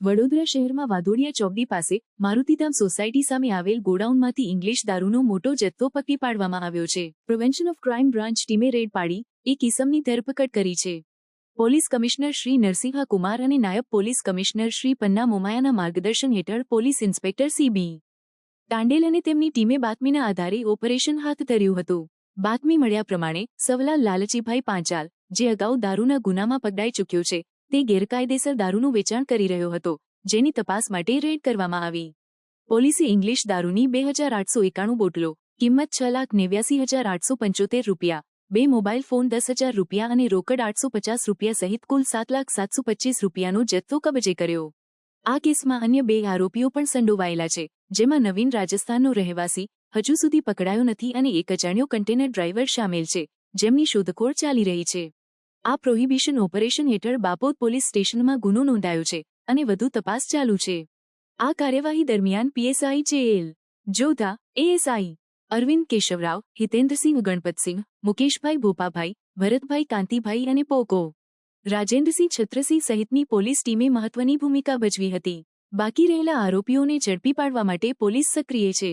વડોદરા શહેરમાં વાદોડિયા ચોકડી પાસે મારુતિધામ સોસાયટી સામે આવેલ ગોડાઉનમાંથી ઇંગ્લિશ દારૂનો મોટો જથ્થો પકડી પાડવામાં આવ્યો છે. પ્રિવેન્શન ઓફ ક્રાઇમ બ્રાન્ચ ટીમે રેડ પાડી એક ઇસમની ધરપકડ કરી છે. પોલીસ કમિશનર શ્રી નરસિંહા કુમાર અને નાયબ પોલીસ કમિશનર શ્રી પન્ના મોમાયાના માર્ગદર્શન હેઠળ પોલીસ ઇન્સ્પેક્ટર સીબી તાંડેલ અને તેમની ટીમે બાતમીના આધારે ઓપરેશન હાથ ધર્યું હતું. બાતમી મળ્યા પ્રમાણે સવલાલ લાલચીભાઈ પાંચાલ, જે અગાઉ દારૂના ગુનામાં પકડાઈ ચૂક્યો છે તે ગેરકાયદેસર દારૂનું વેચાણ કરી રહ્યો હતો, જેની તપાસ માટે રેડ કરવામાં આવી. પોલીસે ઇંગ્લિશ દારૂની બે હજાર આઠસો એકાણું બોટલો, કિંમત છ લાખ નેવ્યાસી હજાર આઠસો પંચોતેર રૂપિયા, બે મોબાઈલ ફોન દસ હજાર રૂપિયા અને રોકડ આઠસો પચાસ રૂપિયા સહિત કુલ સાત લાખ સાતસો પચીસ રૂપિયાનો જથ્થો કબજે કર્યો. આ કેસમાં અન્ય બે આરોપીઓ પણ સંડોવાયેલા છે, જેમાં નવીન રાજસ્થાનનો રહેવાસી, હજુ સુધી પકડાયો નથી અને એક અજાણ્યો કન્ટેનર ડ્રાઈવર સામેલ છે, જેમની શોધખોળ ચાલી રહી છે. આ પ્રોહિબિશન ઓપરેશન હેઠળ બાપોદ પોલીસ સ્ટેશનમાં ગુનો નોંધાયો છે અને વધુ તપાસ ચાલુ છે. આ કાર્યવાહી દરમિયાન PSI JL, Jodha, ASI, Arvind Keshavrao, Hitendrasinh Ganpatsinh, Mukeshbhai Bhopabhai, Bharatbhai Kantibhai અને પોકો, રાજેન્દ્રસિંહ છત્રસિંહ સહિતની પોલીસ ટીમે મહત્વની ભૂમિકા ભજવી હતી. બાકી રહેલા આરોપીઓને ઝડપી પાડવા માટે પોલીસ સક્રિય છે.